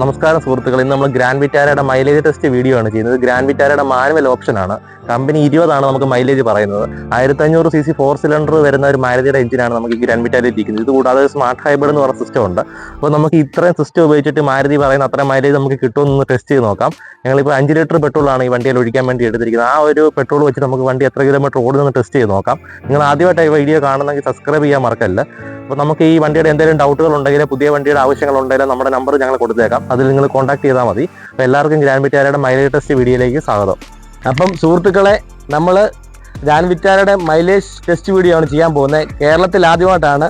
നമസ്കാരം സുഹൃത്തുക്കൾ ഇന്ന് നമ്മൾ ഗ്രാൻഡ് വിറ്റാരയുടെ മൈലേജ് ടെസ്റ്റ് വീഡിയോ ആണ് ചെയ്യുന്നത്. ഗ്രാൻഡ് വിറ്റാരയുടെ മാനുവൽ ഓപ്ഷനാണ് കമ്പനി ഇരുപതാണ് നമുക്ക് മൈലേജ് പറയുന്നത്. ആയിരത്തി അഞ്ഞൂറ് സി സി ഫോർ സിലിണ്ടർ വരുന്ന ഒരു മാരുതിയുടെ എഞ്ചിനാണ് നമുക്ക് ഗ്രാൻഡ് വിറ്റാരി ഇരിക്കുന്നത്. ഇത് കൂടാതെ സ്മാർട്ട് ഹൈബ്രിഡ് എന്ന് പറഞ്ഞ സിസ്റ്റം ഉണ്ട്. അപ്പോൾ നമുക്ക് ഇത്രയും സിസ്റ്റം ഉപയോഗിച്ചിട്ട് മാരുതി പറയുന്ന അത്രയും മൈലേജ് നമുക്ക് കിട്ടുമെന്ന് ടെസ്റ്റ് ചെയ്ത് നോക്കാം. ഞങ്ങളിപ്പോൾ അഞ്ച് ലിറ്റർ പെട്രോളാണ് ഈ വണ്ടിയിൽ ഒഴിക്കാൻ വേണ്ടി എടുത്തിരിക്കുന്നത്. ആ ഒരു പെട്രോൾ വെച്ച് നമുക്ക് വണ്ടി എത്ര കിലോമീറ്റർ ഓടുന്നു ടെസ്റ്റ് ചെയ്ത് നോക്കാം. നിങ്ങൾ ആദ്യമായിട്ട് ഈ വീഡിയോ കാണുന്നെങ്കിൽ സബ്സ്ക്രൈബ് ചെയ്യാൻ മറക്കല്ല. അപ്പോൾ നമുക്ക് ഈ വണ്ടിയുടെ എന്തെങ്കിലും ഡൗട്ടുകൾ ഉണ്ടെങ്കിൽ പുതിയ വണ്ടിയുടെ ആവശ്യങ്ങൾ ഉണ്ടെങ്കിൽ നമ്മുടെ നമ്പർ ഞങ്ങൾ കൊടുത്തേക്കാം. അതിൽ നിങ്ങൾ കോൺടാക്ട് ചെയ്താൽ മതി. അപ്പോൾ എല്ലാവർക്കും ഗ്രാൻഡ് വിറ്റാരയുടെ മൈലേജ് ടെസ്റ്റ് വീഡിയോയിലേക്ക് സ്വാഗതം. അപ്പം സുഹൃത്തുക്കളെ നമ്മൾ ഗ്രാൻവിറ്റാരയുടെ വിറ്റാരയുടെ മൈലേജ് ടെസ്റ്റ് വീഡിയോ ആണ് ചെയ്യാൻ പോകുന്നത്. കേരളത്തിൽ ആദ്യമായിട്ടാണ്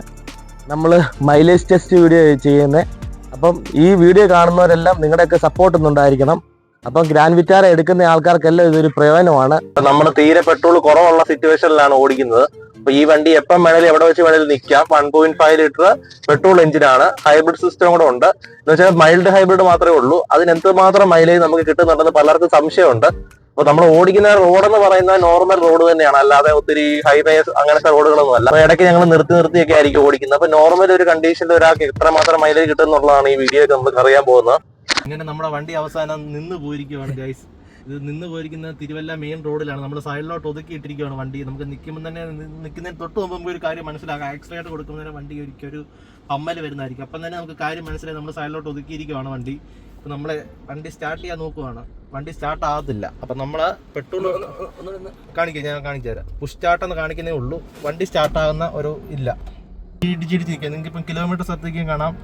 നമ്മൾ മൈലേജ് ടെസ്റ്റ് വീഡിയോ ചെയ്യുന്നത്. അപ്പം ഈ വീഡിയോ കാണുന്നവരെല്ലാം നിങ്ങളുടെയൊക്കെ സപ്പോർട്ട് ഒന്നുണ്ടായിരിക്കണം അപ്പം ഗ്രാൻഡ് വിറ്റാര എടുക്കുന്ന ആൾക്കാർക്കെല്ലാം ഇതൊരു പ്രയോജനമാണ്. നമ്മൾ തീരെ പെട്രോൾ കുറവുള്ള സിറ്റുവേഷനിലാണ് ഓടിക്കുന്നത്. അപ്പൊ ഈ വണ്ടി എപ്പം വേണേലും എവിടെ വെച്ച് വേണേലും നിൽക്കാം one point five litre petrol എഞ്ചിനാണ് ഹൈബ്രിഡ് സിസ്റ്റം കൂടെ ഉണ്ട്. എന്ന് വെച്ചാൽ മൈൽഡ് ഹൈബ്രിഡ് മാത്രമേ ഉള്ളൂ. അതിന് എന്തുമാത്രം മൈലേജ് നമുക്ക് കിട്ടുന്നുണ്ടെന്ന് പലർക്കും സംശയമുണ്ട്. അപ്പൊ നമ്മൾ ഓടിക്കുന്ന റോഡ് എന്ന് പറയുന്നത് നോർമൽ റോഡ് തന്നെയാണ്. അല്ലാതെ ഒത്തിരി ഹൈവേ അങ്ങനത്തെ റോഡുകളൊന്നും അല്ല. ഇടയ്ക്ക് ഞങ്ങൾ നിർത്തി നിർത്തിയൊക്കെ ആയിരിക്കും ഓടിക്കുന്നത്. അപ്പൊ നോർമൽ ഒരു കണ്ടീഷനിൽ ഒരാൾക്ക് എത്ര മാത്രം മൈലേജ് കിട്ടുന്നുള്ളതാണ് ഈ വീഡിയോ നമുക്ക് അറിയാൻ പോകുന്നത്. ഇങ്ങനെ നമ്മുടെ വണ്ടി അവസാനം നിന്ന് പോയിരിക്കുവാണ് ഗൈസ് ഇത് നിന്ന് പോയിരിക്കുന്ന തിരുവല്ല മെയിൻ റോഡിലാണ് നമ്മൾ സൈഡിലോട്ട് ഒതുക്കിയിട്ടിരിക്കുകയാണ് വണ്ടി. നമുക്ക് നിൽക്കുമ്പോൾ തന്നെ നിൽക്കുന്നതിന് തൊട്ട് മുമ്പ് നമുക്ക് ഒരു കാര്യം മനസ്സിലാക്കാം. ആക്സിഡന്റ് കൊടുക്കുന്നതിന് വണ്ടി ഒരിക്കൽ ഒരു പമ്മൽ വരുന്നതായിരിക്കും. അപ്പം തന്നെ നമുക്ക് കാര്യം മനസ്സിലായി. നമ്മൾ സൈഡിലോട്ട് ഒതുക്കിയിരിക്കുകയാണ് വണ്ടി. അപ്പം നമ്മളെ വണ്ടി സ്റ്റാർട്ട് ചെയ്യാൻ നോക്കുവാണ്. വണ്ടി സ്റ്റാർട്ട് ആകത്തില്ല. അപ്പം നമ്മൾ പെട്രോൾ കാണിക്കാം. ഞാൻ കാണിച്ചു തരാം. പുഷ് സ്റ്റാർട്ട് എന്ന് കാണിക്കുന്നേ ഉള്ളൂ. വണ്ടി സ്റ്റാർട്ട് ആകുന്ന ഒരു ഇല്ല. നിങ്ങൾക്ക് ഇപ്പം കിലോമീറ്റർ ശ്രദ്ധിക്കാൻ കാണാം.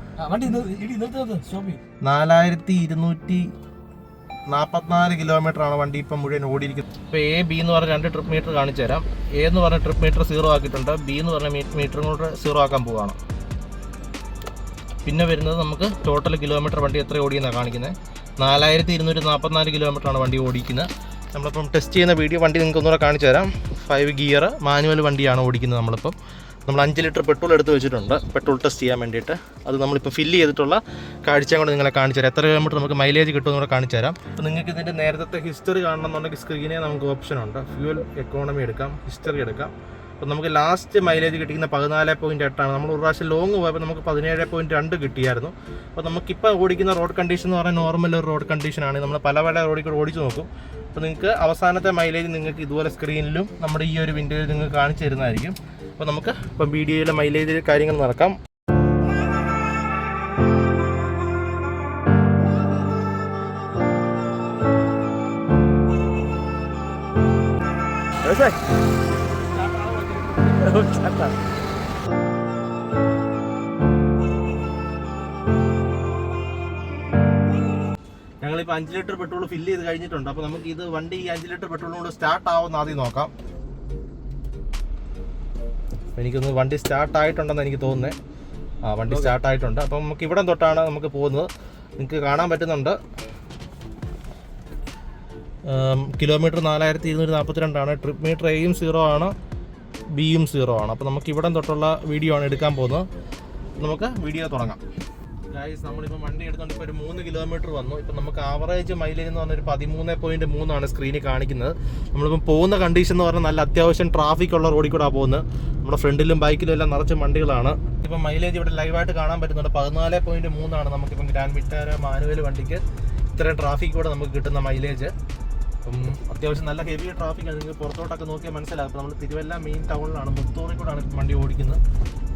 നാലായിരത്തി ഇരുന്നൂറ്റി നാൽപ്പത്തിനാല് കിലോമീറ്റർ ആണ് വണ്ടി ഇപ്പം മുഴുവൻ ഓടിയിരിക്കുന്നത്. ഇപ്പോൾ എ ബി എന്ന് പറഞ്ഞ രണ്ട് ട്രിപ്പ് മീറ്റർ കാണിച്ചു തരാം. എ എന്ന് പറഞ്ഞ ട്രിപ്പ് മീറ്റർ സീറോ ആക്കിയിട്ടുണ്ട്. ബി എന്ന് പറഞ്ഞ മീറ്ററും കൂടെ സീറോ ആക്കാൻ പോവാണ്. പിന്നെ വരുന്നത് നമുക്ക് ടോട്ടൽ കിലോമീറ്റർ വണ്ടി എത്ര ഓടിയെന്നാണ് കാണിക്കുന്നത് നാലായിരത്തി ഇരുന്നൂറ്റി നാൽപ്പത്തിനാല് കിലോമീറ്റർ ആണ് വണ്ടി ഓടിക്കുന്നത്. നമ്മളിപ്പം ടെസ്റ്റ് ചെയ്യുന്ന വീഡിയോ വണ്ടി നിങ്ങൾക്ക് ഒന്നുകൂടെ കാണിച്ചു തരാം. ഫൈവ് ഗിയർ മാനുവൽ വണ്ടിയാണ് ഓടിക്കുന്നത് നമ്മളിപ്പം. നമ്മൾ അഞ്ച് ലിറ്റർ പെട്രോൾ എടുത്ത് വെച്ചിട്ടുണ്ട്. പെട്രോൾ ടെസ്റ്റ് ചെയ്യാൻ വേണ്ടിയിട്ട്. അത് നമ്മളിപ്പോൾ ഫില്ല് ചെയ്തിട്ടുള്ള കാഴ്ച കൊണ്ട് നിങ്ങളെ കാണിച്ചു തരാം. എത്ര കിലോമീറ്റർ നമുക്ക് മൈലേജ് കിട്ടുമെന്ന് കൂടെ കാണിച്ചു തരാം. അപ്പോൾ നിങ്ങൾക്ക് ഇതിന്റെ നേരത്തെ ഹിസ്റ്ററി കാണണമെന്നുണ്ടെങ്കിൽ സ്ക്രീനെ നമുക്ക് ഓപ്ഷൻ ഉണ്ട്. ഫ്യൂൽ എക്കോണമി എടുക്കാം ഹിസ്റ്ററി എടുക്കാം. അപ്പോൾ നമുക്ക് ലാസ്റ്റ് മൈലേജ് കിട്ടിക്കുന്ന പതിനാല് പോയിന്റ് എട്ടാണ് നമ്മൾ ഒരു പ്രാവശ്യം ലോങ് പോയപ്പോൾ നമുക്ക് പതിനേഴ് പോയിന്റ് രണ്ട് കിട്ടിയായിരുന്നു. അപ്പോൾ നമുക്കിപ്പോൾ ഓടിക്കുന്ന റോഡ് കണ്ടീഷൻ എന്ന് പറഞ്ഞാൽ നോർമൽ ഒരു റോഡ് കണ്ടീഷനാണ് നമ്മൾ പല പല റോഡിൽ കൂടെ ഓടിച്ച് നോക്കും. അപ്പോൾ നിങ്ങൾക്ക് അവസാനത്തെ മൈലേജ് നിങ്ങൾക്ക് ഇതുപോലെ സ്ക്രീനിലും നമ്മുടെ ഈ ഒരു വിൻഡോയിൽ നിങ്ങൾക്ക് കാണിച്ചു തരുന്നതായിരിക്കും. അപ്പോൾ നമുക്ക് ഇപ്പം വീഡിയോയിലെ മൈലേജ് കാര്യങ്ങൾ നടക്കാം. ഞങ്ങളിപ്പോൾ അഞ്ച് ലിറ്റർ പെട്രോൾ ഫില്ല് ചെയ്ത് കഴിഞ്ഞിട്ടുണ്ട്. അപ്പോൾ നമുക്ക് ഇത് വണ്ടി ഈ അഞ്ച് ലിറ്റർ പെട്രോളും കൂടെ സ്റ്റാർട്ട് ആവുമെന്ന് ആദ്യം നോക്കാം. എനിക്കൊന്ന് വണ്ടി സ്റ്റാർട്ട് ആയിട്ടുണ്ടെന്ന് എനിക്ക് തോന്നുന്നത് ആ വണ്ടി സ്റ്റാർട്ട് ആയിട്ടുണ്ട്. അപ്പം നമുക്ക് ഇവിടം തൊട്ടാണ് നമുക്ക് പോകുന്നത്. നിങ്ങൾക്ക് കാണാൻ പറ്റുന്നുണ്ട്. കിലോമീറ്റർ നാലായിരത്തി ഇരുന്നൂറ്റി നാൽപ്പത്തിരണ്ടാണ് ട്രിപ്പ് മീറ്റർ എയും സീറോ ആണ്. ബിയും സീറോ ആണ്. അപ്പോൾ നമുക്ക് ഇവിടം തൊട്ടുള്ള വീഡിയോ ആണ് എടുക്കാൻ പോകുന്നത്. നമുക്ക് വീഡിയോ തുടങ്ങാം. ഗായ്സ് നമ്മളിപ്പോൾ വണ്ടി എടുത്തുകൊണ്ട് ഇപ്പോൾ ഒരു മൂന്ന് കിലോമീറ്റർ വന്നു. ഇപ്പം നമുക്ക് ആവറേജ് മൈലേജ് എന്ന് പറഞ്ഞൊരു പതിമൂന്ന് പോയിന്റ് മൂന്നാണ് സ്ക്രീനിൽ കാണിക്കുന്നത്. നമ്മളിപ്പം പോകുന്ന കണ്ടീഷൻ എന്ന് പറഞ്ഞാൽ നല്ല അത്യാവശ്യം ട്രാഫിക് ഉള്ള റോഡിൽ കൂടെ പോകുന്നത്. നമ്മുടെ ഫ്രണ്ടിലും ബൈക്കിലും എല്ലാം നിറച്ച് വണ്ടികളാണ്. ഇപ്പം മൈലേജ് ഇവിടെ ലൈവായിട്ട് കാണാൻ പറ്റുന്നുണ്ട്. പതിനാല് പോയിന്റ് മൂന്നാണ് നമുക്കിപ്പം ഗ്രാൻഡ് വിറ്റാര മാനുവൽ വണ്ടിക്ക് ഇത്രയും ട്രാഫിക് കൂടെ നമുക്ക് കിട്ടുന്ന മൈലേജ് അപ്പം അത്യാവശ്യം നല്ല ഹെവി ട്രാഫിക് ആണ്. നിങ്ങൾക്ക് പുറത്തോട്ടൊക്കെ നോക്കിയാൽ മനസ്സിലാകും നമ്മൾ തിരുവല്ല മെയിൻ ടൗണിലാണ് മുത്തൂറിൽ ഇപ്പം വണ്ടി ഓടിക്കുന്നത്.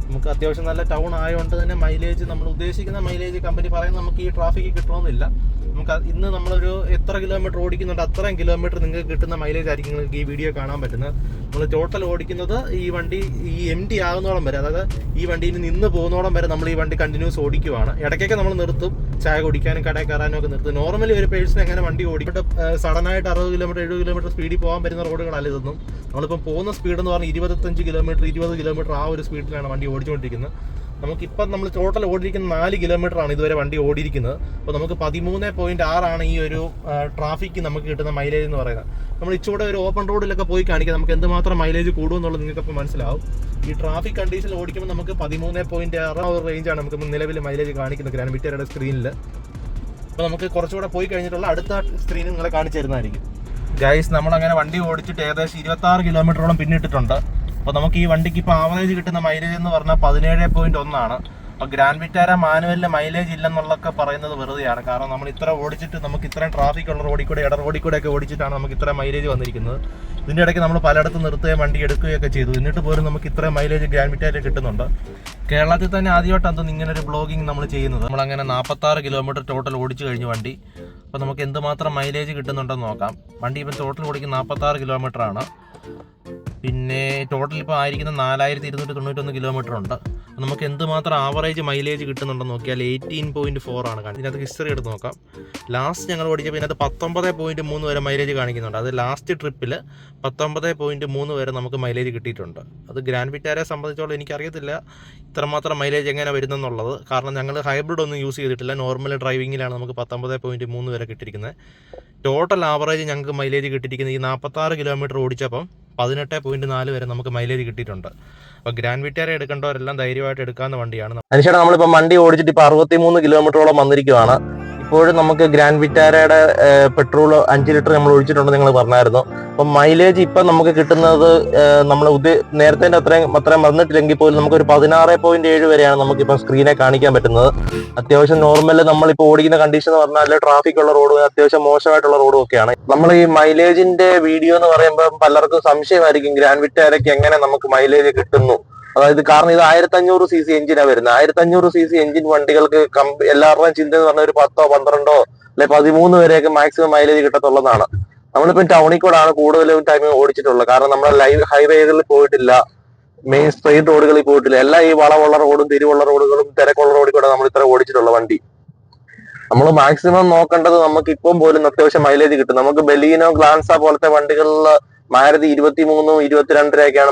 നമുക്ക് അത്യാവശ്യം നല്ല ടൗൺ ആയതുകൊണ്ട് തന്നെ മൈലേജ് നമ്മൾ ഉദ്ദേശിക്കുന്ന മൈലേജ് കമ്പനി പറയുന്നത് നമുക്ക് ഈ ട്രാഫിക് കിട്ടണമെന്നില്ല നമുക്ക് ഇന്ന് നമ്മളൊരു എത്ര കിലോമീറ്റർ ഓടിക്കുന്നുണ്ട് അത്രയും കിലോമീറ്റർ നിങ്ങൾക്ക് കിട്ടുന്ന മൈലേജ് ആയിരിക്കും നിങ്ങൾക്ക് ഈ വീഡിയോ കാണാൻ പറ്റുന്നത്. നമ്മൾ ടോട്ടൽ ഓടിക്കുന്നത് ഈ വണ്ടി ഈ എം ടി ആകുന്നോളം വരെ അതായത് ഈ വണ്ടിയിൽ നിന്ന് പോകുന്നോളം വരെ നമ്മൾ ഈ വണ്ടി കണ്ടിന്യൂസ് ഓടിക്കുവാണ്. ഇടയ്ക്കൊക്കെ നമ്മൾ നിർത്തും ചായ കുടിക്കാനും കടയിൽ കയറാനും ഒക്കെ നിർത്തും. നോർമലി ഒരു പേഴ്സൺ എങ്ങനെ വണ്ടി ഓടിക്കട്ടെ സഡനായിട്ട് അറുപത് കിലോമീറ്റർ എഴുപത് കിലോമീറ്റർ സ്പീഡിൽ പോകാൻ പറ്റുന്ന റോഡുകളല്ല ഇതൊന്നും. നമ്മളിപ്പോൾ പോകുന്ന സ്പീഡ് എന്ന് പറഞ്ഞാൽ ഇരുപത്തഞ്ച് കിലോമീറ്റർ ഇരുപത് കിലോമീറ്റർ ആ ഒരു സ്പീഡിലാണ് വണ്ടി ഓടിച്ചുകൊണ്ടിരിക്കുന്നത്. നമുക്കിപ്പം നമ്മൾ ടോട്ടൽ ഓടിയിരിക്കുന്ന നാല് കിലോമീറ്റർ ആണ് ഇതുവരെ വണ്ടി ഓടിയിരിക്കുന്നത്. അപ്പോൾ നമുക്ക് പതിമൂന്ന് പോയിന്റ് ആറാണ് ഈ ഒരു ട്രാഫിക്ക് നമുക്ക് കിട്ടുന്ന മൈലേജ് എന്ന് പറയുന്നത്. നമ്മൾ ഇച്ചുകൂടെ ഒരു ഓപ്പൺ റോഡിലൊക്കെ പോയി കാണിക്കാം. നമുക്ക് എന്തുമാത്രം മൈലേജ് കൂടുമെന്നുള്ളത് നിങ്ങൾക്ക് അപ്പോൾ മനസ്സിലാവും. ഈ ട്രാഫിക് കണ്ടീഷനിൽ ഓടിക്കുമ്പോൾ നമുക്ക് പതിമൂന്ന് പോയിന്റ് ആറ് ഒരു റേഞ്ചാണ് നമുക്ക് നിലവിൽ മൈലേജ് കാണിക്കുന്നത് ഗ്രാൻഡ് സ്ക്രീനിൽ അപ്പോൾ നമുക്ക് കുറച്ചുകൂടെ പോയി കഴിഞ്ഞിട്ടുള്ള അടുത്ത സ്ക്രീൻ നിങ്ങളെ കാണിച്ചു തരുന്നതായിരിക്കും. ഗൈസ് നമ്മളങ്ങനെ വണ്ടി ഓടിച്ചിട്ട് ഏകദേശം ഇരുപത്തി ആറ് കിലോമീറ്ററോളം പിന്നിട്ടിട്ടുണ്ട്. അപ്പോൾ നമുക്ക് ഈ വണ്ടിക്ക് ഇപ്പോൾ ആവറേജ് കിട്ടുന്ന മൈലേജ് എന്ന് പറഞ്ഞാൽ പതിനേഴ് പോയിന്റ് ഒന്നാണ്. അപ്പോൾ ഗ്രാൻഡ് വിറ്റാര മാനുവലിന് മൈലേജ് ഇല്ലെന്നുള്ളതൊക്കെ പറയുന്നത് വെറുതെയാണ്. കാരണം നമ്മൾ ഇത്ര ഓടിച്ചിട്ട് നമുക്ക് ഇത്രയും ട്രാഫിക് ഉള്ള റോഡിൽ കൂടെ ഇട റോഡിൽ കൂടെ ഒക്കെ ഓടിച്ചിട്ടാണ് നമുക്ക് ഇത്ര മൈലേജ് വന്നിരിക്കുന്നത്. ഇതിന്റെ ഇടയ്ക്ക് നമ്മൾ പലയിടത്ത് നിർത്തുകയും വണ്ടി എടുക്കുകയൊക്കെ ചെയ്തു. എന്നിട്ട് പോലും നമുക്ക് ഇത്ര മൈലേജ് ഗ്രാൻഡ് വിറ്റാര കിട്ടുന്നുണ്ട്. കേരളത്തിൽ തന്നെ ആദ്യമായിട്ടാണ് ഇങ്ങനെ ഒരു ബ്ലോഗിങ് നമ്മൾ ചെയ്യുന്നത്. നമ്മൾ അങ്ങനെ നാൽപ്പത്തി ആറ് കിലോമീറ്റർ ടോട്ടൽ ഓടിച്ചു കഴിഞ്ഞു വണ്ടി. അപ്പോൾ നമുക്ക് എന്തുമാത്രം മൈലേജ് കിട്ടുന്നുണ്ടെന്ന് നോക്കാം. വണ്ടി ഇപ്പം ടോട്ടൽ ഓടിക്കുന്ന നാൽപ്പത്താറ് കിലോമീറ്റർ ആണ്. പിന്നെ ടോട്ടൽ ഇപ്പോൾ ആയിരിക്കുന്ന നാലായിരത്തി ഇരുന്നൂറ്റി തൊണ്ണൂറ്റൊന്ന് കിലോമീറ്റർ ഉണ്ട്. നമുക്ക് എന്തുമാത്രം ആവറേജ് മൈലേജ് കിട്ടുന്നുണ്ടെന്ന് നോക്കിയാൽ എയ്റ്റീൻ പോയിന്റ് ഫോർ ആണ് കാണിക്കുന്നത് ഇതിനകത്ത് ഹിസ്റ്ററി എടുത്ത് നോക്കാം. ലാസ്റ്റ് ഞങ്ങൾ ഓടിച്ചപ്പോൾ ഇതിനകത്ത് പത്തൊമ്പത് പോയിന്റ് മൂന്ന് വരെ മൈലേജ് കാണിക്കുന്നുണ്ട്. അത് ലാസ്റ്റ് ട്രിപ്പിൽ പത്തൊമ്പത് പോയിന്റ് മൂന്ന് വരെ നമുക്ക് മൈലേജ് കിട്ടിയിട്ടുണ്ട്. അത് ഗ്രാൻഡ് വിറ്റാരെ സംബന്ധിച്ചോളം എനിക്കറിയത്തില്ല ഇത്രമാത്രം മൈലേജ് എങ്ങനെ വരുന്നെന്നുള്ളത്. കാരണം ഞങ്ങൾ ഹൈബ്രിഡ് ഒന്നും യൂസ് ചെയ്തിട്ടില്ല. നോർമൽ ഡ്രൈവിങ്ങിലാണ് നമുക്ക് പത്തൊമ്പത് പോയിന്റ് മൂന്ന് വരെ കിട്ടിയിരിക്കുന്നത്. ടോട്ടൽ ആവറേജ് ഞങ്ങൾക്ക് മൈലേജ് കിട്ടിയിരിക്കുന്നത് ഈ നാൽപ്പത്താറ് കിലോമീറ്റർ ഓടിച്ചപ്പം പതിനെട്ട് പോയിന്റ് നാല് വരെ നമുക്ക് മൈലേജ് കിട്ടിയിട്ടുണ്ട്. അപ്പോൾ ഗ്രാൻഡ് വിറ്റാര എടുക്കേണ്ടവരെല്ലാം ധൈര്യമായിട്ട് എടുക്കാവുന്ന വണ്ടിയാണ്. അനുഷേട്ടാ നമ്മളിപ്പോ വണ്ടി ഓടിച്ചിട്ട് ഇപ്പൊ അറുപത്തിമൂന്ന് കിലോമീറ്ററോളം വന്നിരിക്കുവാണ്. ഇപ്പോഴും നമുക്ക് ഗ്രാൻഡ് വിറ്റാരയുടെ പെട്രോൾ അഞ്ച് ലിറ്റർ നമ്മൾ ഒഴിച്ചിട്ടുണ്ടെന്ന് നിങ്ങൾ പറഞ്ഞായിരുന്നു. അപ്പം മൈലേജ് ഇപ്പം നമുക്ക് കിട്ടുന്നത് നമ്മൾ ഉദ്ദേ നേരത്തെ അത്രയും അത്രയും വന്നിട്ടില്ലെങ്കിൽ പോലും നമുക്ക് ഒരു പതിനാറ് പോയിന്റ് ഏഴ് വരെയാണ് നമുക്ക് ഇപ്പം സ്ക്രീനെ കാണിക്കാൻ പറ്റുന്നത്. അത്യാവശ്യം നോർമൽ നമ്മളിപ്പോൾ ഓടിക്കുന്ന കണ്ടീഷൻ എന്ന് പറഞ്ഞാൽ ട്രാഫിക് ഉള്ള റോഡ് അത്യാവശ്യം മോശമായിട്ടുള്ള റോഡും ഒക്കെയാണ്. നമ്മൾ ഈ മൈലേജിന്റെ വീഡിയോ എന്ന് പറയുമ്പോൾ പലർക്കും സംശയമായിരിക്കും ഗ്രാൻഡ് വിറ്റാരയ്ക്ക് എങ്ങനെ നമുക്ക് മൈലേജ് കിട്ടുന്നു. അതായത് കാരണം ഇത് ആയിരത്തി അഞ്ഞൂറ് സി സി എഞ്ചിനാണ് വരുന്നത്. ആയിരത്തി അഞ്ഞൂറ് സി സി എഞ്ചിൻ വണ്ടികൾക്ക് എല്ലാവരുടെയും ചിന്ത എന്ന് പറഞ്ഞ ഒരു പത്തോ പന്ത്രണ്ടോ അല്ലെ പതിമൂന്ന് വരെയൊക്കെ മാക്സിമം മൈലേജ് കിട്ടത്തുള്ളതാണ്. നമ്മളിപ്പം ടൗണിൽ കൂടാണ് കൂടുതലും ടൈം ഓടിച്ചിട്ടുള്ളത്. കാരണം നമ്മൾ ലൈവ് ഹൈവേകളിൽ പോയിട്ടില്ല. മെയിൻ സ്ട്രെയിറ്റ് റോഡുകളിൽ പോയിട്ടില്ല. എല്ലാ ഈ വളവുള്ള റോഡും തിരിവുള്ള റോഡുകളും തിരക്കുള്ള റോഡിൽ കൂടെ നമ്മൾ ഇത്ര ഓടിച്ചിട്ടുള്ള വണ്ടി. നമ്മൾ മാക്സിമം നോക്കേണ്ടത് നമുക്ക് ഇപ്പം പോലും അത്യാവശ്യം മൈലേജ് കിട്ടും. നമുക്ക് ബലീനോ ഗ്ലാൻസ പോലത്തെ വണ്ടികളിൽ മാരുതി ഇരുപത്തി മൂന്നും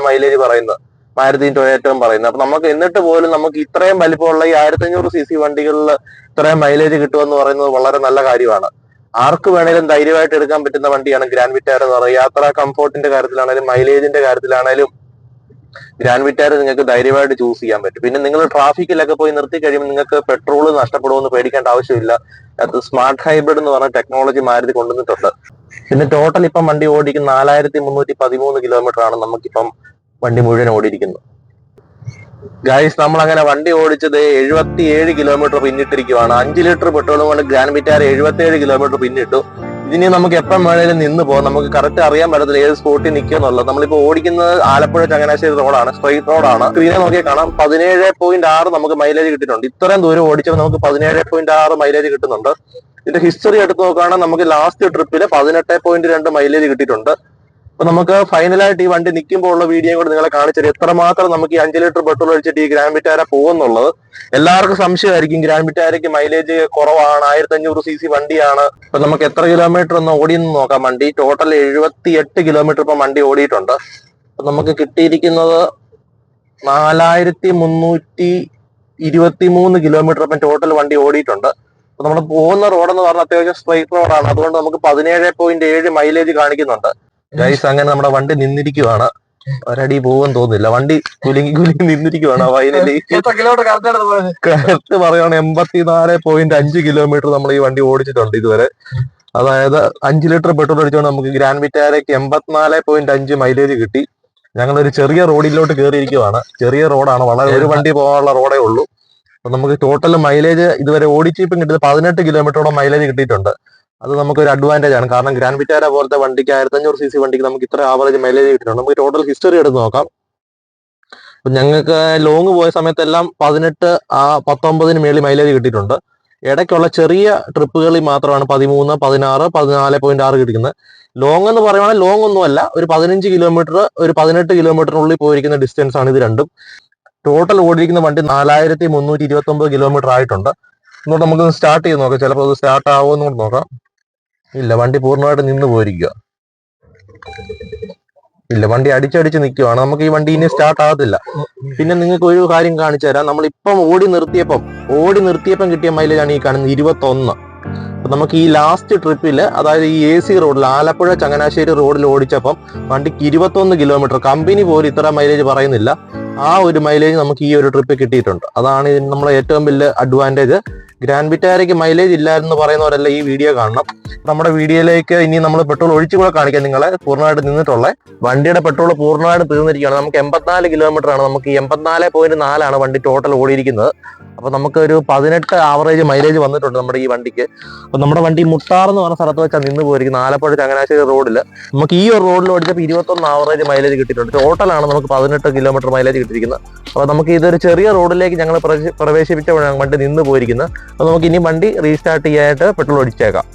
മൈലേജ് പറയുന്നത്. മാരുതി ടൊയേറ്റവും പറയുന്നത്. അപ്പൊ നമുക്ക് എന്നിട്ട് പോലും നമുക്ക് ഇത്രയും വലിപ്പമുള്ള ഈ ആയിരത്തി അഞ്ഞൂറ് സി സി വണ്ടികളിൽ ഇത്രയും മൈലേജ് കിട്ടുമെന്ന് പറയുന്നത് വളരെ നല്ല കാര്യമാണ്. ആർക്ക് വേണേലും ധൈര്യമായിട്ട് എടുക്കാൻ പറ്റുന്ന വണ്ടിയാണ് ഗ്രാൻഡ് വിറ്റാർ എന്ന് പറയുന്നത്. യാത്രാ കംഫോർട്ടിന്റെ കാര്യത്തിലാണേലും മൈലേജിന്റെ കാര്യത്തിലാണേലും ഗ്രാൻഡ് വിറ്റാർ നിങ്ങൾക്ക് ധൈര്യമായിട്ട് ചൂസ് ചെയ്യാൻ പറ്റും. പിന്നെ നിങ്ങൾ ട്രാഫിക്കിലൊക്കെ പോയി നിർത്തി കഴിയുമ്പോൾ നിങ്ങൾക്ക് പെട്രോൾ നഷ്ടപ്പെടുമെന്ന് പേടിക്കേണ്ട ആവശ്യമില്ല. അത് സ്മാർട്ട് ഹൈബ്രിഡ് എന്ന് പറഞ്ഞ ടെക്നോളജി മാരുതി കൊണ്ടുവന്നിട്ടുണ്ട്. പിന്നെ ടോട്ടൽ ഇപ്പം വണ്ടി ഓടിക്കുന്ന നാലായിരത്തി മുന്നൂറ്റി പതിമൂന്ന് കിലോമീറ്റർ ആണ് നമുക്കിപ്പം വണ്ടി മുഴുവൻ ഓടിയിരിക്കുന്നു. ഗൈസ് നമ്മൾ അങ്ങനെ വണ്ടി ഓടിച്ചത് എഴുപത്തി ഏഴ് കിലോമീറ്റർ പിന്നിട്ടിരിക്കുവാണ്. അഞ്ച് ലിറ്റർ പെട്രോളും കൊണ്ട് ഗ്രാൻഡ് വിറ്റാർ എഴുപത്തി ഏഴ് കിലോമീറ്റർ പിന്നിട്ടു. ഇനി നമുക്ക് എപ്പം വേണേലും നിന്ന് പോകാം. നമുക്ക് കറക്റ്റ് അറിയാൻ പറ്റത്തില്ല ഏത് സ്പോട്ടിൽ നിൽക്കുക എന്നുള്ളത്. നമ്മളിപ്പോ ഓടിക്കുന്നത് ആലപ്പുഴ ചങ്ങനാശ്ശേരി റോഡാണ് സ്ട്രൈറ്റ് റോഡാണ് സ്ക്രീനെ നോക്കിയാൽ കാണാം. പതിനേഴ് പോയിന്റ് ആറ് നമുക്ക് മൈലേജ് കിട്ടിയിട്ടുണ്ട്. ഇത്രയും ദൂരം ഓടിച്ചപ്പോൾ നമുക്ക് പതിനേഴ് പോയിന്റ് ആറ് മൈലേജ് കിട്ടുന്നുണ്ട്. ഇതിന്റെ ഹിസ്റ്ററി എടുത്ത് നോക്കുകയാണെങ്കിൽ നമുക്ക് ലാസ്റ്റ് ട്രിപ്പിൽ പതിനെട്ട് പോയിന്റ് രണ്ട് മൈലേജ് കിട്ടിയിട്ടുണ്ട്. അപ്പൊ നമുക്ക് ഫൈനലായിട്ട് ഈ വണ്ടി നിൽക്കുമ്പോൾ ഉള്ള വീഡിയോ കൂടെ നിങ്ങളെ കാണിച്ചത് എത്രമാത്രം നമുക്ക് ഈ അഞ്ച് ലിറ്റർ പെട്രോൾ ഒഴിച്ചിട്ട് ഈ ഗ്രാൻഡ് വിറ്റാര പോകുന്നുള്ളത്. എല്ലാവർക്കും സംശയമായിരിക്കും. ഗ്രാൻഡ് വിറ്റാരയ്ക്ക് മൈലേജ് കുറവാണ് ആയിരത്തി അഞ്ഞൂറ് സി സി വണ്ടിയാണ്. അപ്പൊ നമുക്ക് എത്ര കിലോമീറ്റർ ഒന്ന് ഓടിയെന്ന് നോക്കാം. വണ്ടി ടോട്ടൽ എഴുപത്തി എട്ട് കിലോമീറ്റർ ഇപ്പം വണ്ടി ഓടിയിട്ടുണ്ട്. നമുക്ക് കിട്ടിയിരിക്കുന്നത് നാലായിരത്തി മുന്നൂറ്റി ഇരുപത്തി മൂന്ന് കിലോമീറ്റർ ഇപ്പം ടോട്ടൽ വണ്ടി ഓടിയിട്ടുണ്ട്. അപ്പൊ നമ്മൾ പോകുന്ന റോഡെന്ന് പറഞ്ഞാൽ അത്യാവശ്യം സ്ട്രൈറ്റ് റോഡാണ് അതുകൊണ്ട് നമുക്ക് പതിനേഴ് പോയിന്റ് ഏഴ് മൈലേജ് കാണിക്കുന്നുണ്ട്. ഗൈസ് അങ്ങനെ നമ്മുടെ വണ്ടി നിന്നിരിക്കുവാണ്. ഒരടി പോവെന്ന് തോന്നുന്നില്ല. വണ്ടി കുലുങ്ങി കുലുങ്ങി നിന്നിരിക്കുവാണ് ഫൈനലി കറക്റ്റ് പറയുകയാണ് എൺപത്തിനാല് പോയിന്റ് അഞ്ച് കിലോമീറ്റർ നമ്മൾ ഈ വണ്ടി ഓടിച്ചിട്ടുണ്ട് ഇതുവരെ. അതായത് അഞ്ച് ലിറ്റർ പെട്രോൾ അടിച്ചുകൊണ്ട് നമുക്ക് ഗ്രാൻഡ് വിറ്റാരയ്ക്ക് എൺപത്തിനാല് പോയിന്റ് അഞ്ച് മൈലേജ് കിട്ടി. ഞങ്ങൾ ഒരു ചെറിയ റോഡിലോട്ട് കയറിയിരിക്കുവാണ് ചെറിയ റോഡാണ്. വളരെ ഒരു വണ്ടി പോകാനുള്ള റോഡേ ഉള്ളൂ. അപ്പൊ നമുക്ക് ടോട്ടൽ മൈലേജ് ഇതുവരെ ഓടിച്ചിപ്പം കിട്ടിയത് പതിനെട്ട് കിലോമീറ്ററോളം മൈലേജ് കിട്ടിയിട്ടുണ്ട്. അത് നമുക്ക് ഒരു അഡ്വാന്റേജ് ആണ്. കാരണം ഗ്രാൻഡ് വിറ്റാര പോലത്തെ വണ്ടിക്ക് ആയിരത്തി അഞ്ഞൂറ് സി സി വണ്ടിക്ക് നമുക്ക് ഇത്ര ആവറേജ് മൈലേജ് കിട്ടിയിട്ടുണ്ട്. നമുക്ക് ടോട്ടൽ ഹിസ്റ്ററി എടുത്ത് നോക്കാം. അപ്പൊ ഞങ്ങൾക്ക് ലോങ് പോയ സമയത്തെല്ലാം പതിനെട്ട് ആ പത്തൊമ്പതിന് മേളിൽ മൈലേജ് കിട്ടിയിട്ടുണ്ട്. ഇടയ്ക്കുള്ള ചെറിയ ട്രിപ്പുകളിൽ മാത്രമാണ് പതിമൂന്ന് പതിനാറ് പതിനാല് പോയിന്റ് ആറ് കിട്ടിക്കുന്നത്. ലോങ് എന്ന് പറയുവാണെങ്കിൽ ലോങ് ഒന്നുമല്ല. ഒരു പതിനഞ്ച് കിലോമീറ്റർ ഒരു പതിനെട്ട് കിലോമീറ്ററിനുള്ളിൽ പോയിരിക്കുന്ന ഡിസ്റ്റൻസ് ആണ് ഇത് രണ്ടും. ടോട്ടൽ ഓടിയിരിക്കുന്ന വണ്ടി നാലായിരത്തി മുന്നൂറ്റി ഇരുപത്തി ഒമ്പത് കിലോമീറ്റർ ആയിട്ടുണ്ട്. എന്നിട്ട് നമുക്ക് സ്റ്റാർട്ട് ചെയ്ത് നോക്കാം. ചിലപ്പോൾ അത് സ്റ്റാർട്ട് ആവുമെന്ന് നോക്കാം. ഇല്ല വണ്ടി പൂർണമായിട്ട് നിന്ന് പോയിരിക്കുക ഇല്ല വണ്ടി അടിച്ചടിച്ച് നിൽക്കുവാണ് നമുക്ക് ഈ വണ്ടി ഇനി സ്റ്റാർട്ട് ആകത്തില്ല പിന്നെ നിങ്ങൾക്ക് ഒരു കാര്യം കാണിച്ചു തരാം. നമ്മൾ ഇപ്പം ഓടി നിർത്തിയപ്പം ഓടി നിർത്തിയപ്പം കിട്ടിയ മൈലേജാണ് ഈ കാണുന്നത് ഇരുപത്തൊന്ന്. നമുക്ക് ഈ ലാസ്റ്റ് ട്രിപ്പിൽ അതായത് ഈ എ സി റോഡിൽ ആലപ്പുഴ ചങ്ങനാശ്ശേരി റോഡിൽ ഓടിച്ചപ്പം വണ്ടിക്ക് ഇരുപത്തൊന്ന് കിലോമീറ്റർ കമ്പനി പോലും ഇത്ര മൈലേജ് പറയുന്നില്ല. ആ ഒരു മൈലേജ് നമുക്ക് ഈ ഒരു ട്രിപ്പ് കിട്ടിയിട്ടുണ്ട്. അതാണ് ഇതിന് നമ്മളെ ഏറ്റവും വലിയ അഡ്വാന്റേജ് ഗ്രാൻഡ് വിറ്റാരയ്ക്ക് മൈലേജ് ഇല്ലായിരുന്നു പറയുന്നവരല്ല ഈ വീഡിയോ കാണണം. നമ്മുടെ വീഡിയോയിലേക്ക് ഇനി നമ്മൾ പെട്രോൾ ഒഴിച്ചു കൂടെ കാണിക്കാം നിങ്ങളെ. പൂർണമായിട്ട് നിന്നിട്ടുള്ളത് വണ്ടിയുടെ പെട്രോൾ പൂർണമായിട്ട് തീർന്നിരിക്കുകയാണ്. നമുക്ക് എൺപത്തിനാല് കിലോമീറ്റർ ആണ്. നമുക്ക് എൺപത്തിനാല് പോയിന്റ് നാലാണ് വണ്ടി ടോട്ടൽ ഓടിയിരിക്കുന്നത്. അപ്പോൾ നമുക്ക് ഒരു പതിനെട്ട് ആവറേജ് മൈലേജ് വന്നിട്ടുണ്ട് നമ്മുടെ ഈ വണ്ടിക്ക്. അപ്പോൾ നമ്മുടെ വണ്ടി മുട്ടാർ എന്ന് പറഞ്ഞ സ്ഥലത്ത് വെച്ചാൽ നിന്ന് പോയിരിക്കുന്നത് ആലപ്പുഴ ചങ്ങനാശ്ശേരി റോഡിൽ നമുക്ക് ഈ ഒരു റോഡിൽ ഓടിച്ചപ്പോൾ ഇരുപത്തൊന്ന് ആവറേജ് മൈലേജ് കിട്ടിയിട്ടുണ്ട്. ടോട്ടലാണ് നമുക്ക് പതിനെട്ട് കിലോമീറ്റർ മൈലേജ് കിട്ടിയിരിക്കുന്നത്. അപ്പോൾ നമുക്ക് ഇതൊരു ചെറിയ റോഡിലേക്ക് ഞങ്ങൾ പ്രവേശിപ്പിച്ചപ്പോഴാണ് വണ്ടി നിന്ന് പോയിരിക്കുന്നത് അപ്പോൾ നമുക്ക് ഇനി വണ്ടി റീസ്റ്റാർട്ട് ചെയ്യാനായിട്ട് പെട്രോൾ അടിച്ചേക്കാം.